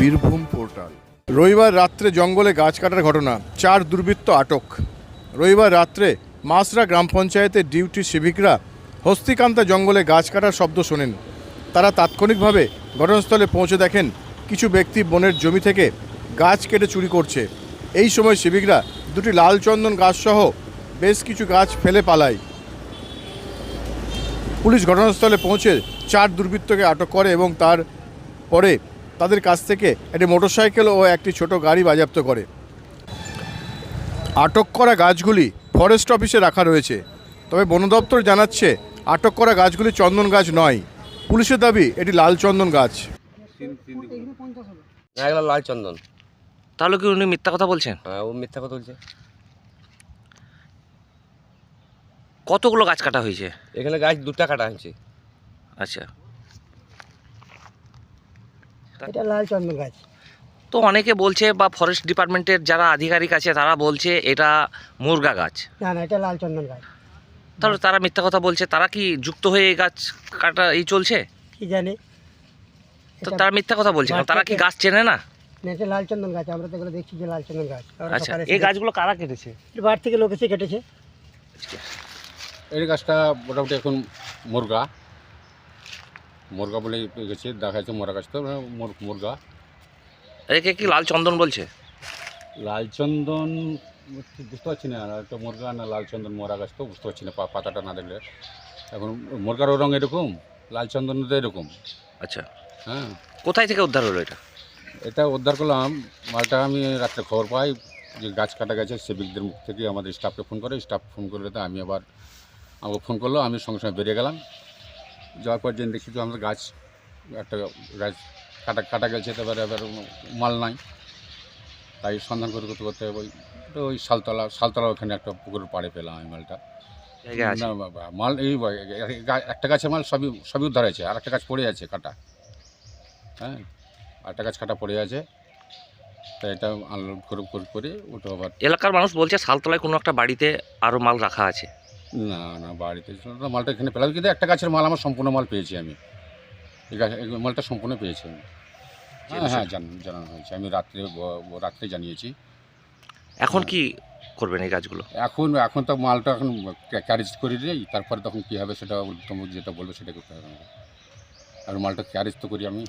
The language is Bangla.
বীরভূম পোর্টাল। রবিবার রাত্রে জঙ্গলে গাছ কাটার ঘটনা, চার দুর্বৃত্ত আটক। রবিবার রাত্রে মাসরা গ্রাম পঞ্চায়েতের ডিউটি সিভিকরা হস্তিকান্তা জঙ্গলে গাছ কাটার শব্দ শোনেন। তারা তাৎক্ষণিকভাবে ঘটনাস্থলে পৌঁছে দেখেন, কিছু ব্যক্তি বনের জমি থেকে গাছ কেটে চুরি করছে। এই সময় সিভিকরা দুটি লাল চন্দন গাছসহ বেশ কিছু গাছ ফেলে পালায়। পুলিশ ঘটনাস্থলে পৌঁছে চার দুর্বৃত্তকে আটক করে এবং তার পরে তাদের কাছ থেকে একটি মোটরসাইকেল ও একটি ছোট গাড়ি বাজেয়াপ্ত করে। আটক করা গাছগুলি ফরেস্ট অফিসে রাখা রয়েছে। তবে বন দপ্তর জানাচ্ছে আটক করা গাছগুলি চন্দন গাছ নয়। পুলিশের দাবি এটি লাল চন্দন গাছ। এগুলো লাল চন্দন। তাহলে কি উনি মিথ্যা কথা বলছেন? হ্যাঁ ও মিথ্যা কথা বলছে। কতগুলো গাছ কাটা হয়েছে? এখানে গাছ দুটা কাটা হয়েছে। আচ্ছা। এটা লাল চন্দন গাছ। তো অনেকে বলছে বা ফরেস্ট ডিপার্টমেন্টের যারা আধিকারিক আছে তারা বলছে এটা মুরগা গাছ। না না এটা লাল চন্দন গাছ। তাহলে তারা মিথ্যা কথা বলছে তারা কি যুক্ত হয়ে এই গাছ কাটা এই চলছে? কি জানি। তো তারা মিথ্যা কথা বলছে তারা কি গাছ চেনে না? না, এটা লাল চন্দন গাছ আমরা তো এগুলো দেখছি যে লাল চন্দন গাছ আচ্ছা এই গাছগুলো কারা কেটেছে। বাড়ি থেকে লোক এসে কেটেছে। এই গাছটা মোটামুটি এখন মুরগা। মুরগা বলে গেছে দেখা যাচ্ছে মোরা গাছ তো মুর- মুরগা। একে কি লাল চন্দন বলছে? লাল চন্দন বুঝতে পারছি না একটা মুরগা না লাল চন্দন মোরা গাছ তো বুঝতে পারছি না পা- পাতাটা না দেখলে। এখন মুরগারও রঙ এরকম লাল চন্দনটা এরকম। আচ্ছা। হ্যাঁ। কোথায় থেকে উদ্ধার হলো এটা? এটা উদ্ধার করলাম মালটা আমি রাত্রে খবর পাই যে গাছ কাটা গেছে সেবিকদের মুখ থেকে আমাদের স্টাফকে ফোন করে স্টাফ ফোন করলে তো আমি আবার আমাকে ফোন করল আমি সঙ্গে সঙ্গে বেরিয়ে গেলাম। যাওয়ার পর জেনে দেখি তো আমাদের গাছ একটা গাছ কাটা কাটা গেছে তারপরে এবার মাল নাই। তাই সন্ধান করতে করতে করতে ওই ওই শালতলা শালতলা ওখানে একটা পুকুরের পাড়ে পেলাম আমি মালটা। মাল এই একটা গাছের মাল সবই সবই উদ্ধার হয়েছে আর একটা গাছ পড়ে আছে কাটা। হ্যাঁ আরেকটা গাছ কাটা পড়ে আছে। তো এটা আনলোড করে করে ওটা আবার এলাকার মানুষ বলছে শালতলায় কোনো একটা বাড়িতে আরও মাল রাখা আছে। না না বাড়িতে ছিল না, মালটা এখানে পেলাম। কিন্তু একটা গাছের মাল আমার সম্পূর্ণ মাল পেয়েছি আমি। এই গাছ এই মালটা সম্পূর্ণ পেয়েছি আমি। হ্যাঁ হ্যাঁ জান- জানানো হয়েছে। আমি রাত্রে ব- ব- রাত্রে জানিয়েছি। এখন কি করবেন এই গাছগুলো? এখন এখন তো মালটা এখন ক্যারেজ করে দিই। তারপরে তখন কী হবে সেটা তোমার যেটা বলবে সেটা করতে হবে আমাকে। আর মালটা ক্যারেজ তো করি আমি।